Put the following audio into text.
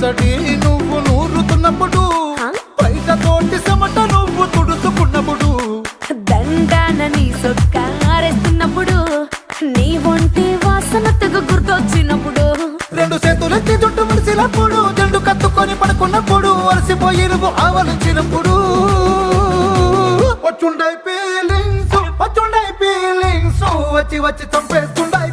నువ్వు నూరుతున్నప్పుడు బయట తోటి సమట నువ్వు తుడుచుకున్నప్పుడు దండాన నీ సొక్కారేస్తున్నప్పుడు నీ ఒంటి వాసన తెగ గుర్తొచ్చినప్పుడు. రెండు చేతులెత్తి జుట్టు మలిసినప్పుడు జండు కత్తుకొని పడుకున్నప్పుడు అలసిపోయి నువ్వు ఆవలించినప్పుడు. వచ్చుండై ఫీలింగ్స్ వచ్చుండై ఫీలింగ్స్ వచ్చి వచ్చి చంపేస్తుండై